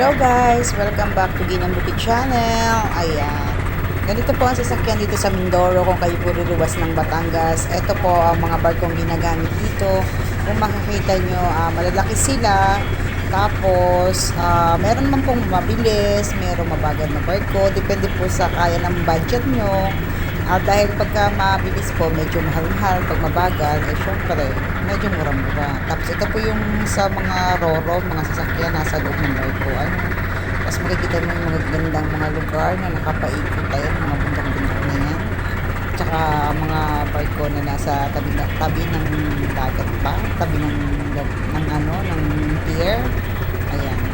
Hello guys! Welcome back to Ginang Bukid Channel. Ayan. Ganito po ang sasakyan dito sa Mindoro kung kayo po luluwas ng Batangas. Ito po ang mga barkong ginagamit dito. Kung makikita nyo, ah, malalaki sila. Tapos, ah, meron naman pong mabilis, meron mabagal na barko. Depende po sa kaya ng budget nyo. Ah, dahil pagka mabilis po, medyo mahal-mahal. Pag mabagal, eh syempre, medyo mura-mura. Tapos ito po yung sa mga roro, mga sasakyan nasa loob ng barko. Ano? Tapos makikita mo yung mga gandang mga lugar na nakapaikot ayan, mga bundok-bundok na yan. Tsaka mga barko na nasa tabi, tabi ng dagat pa, tabi ng, ng ano, ng pier. Ayan.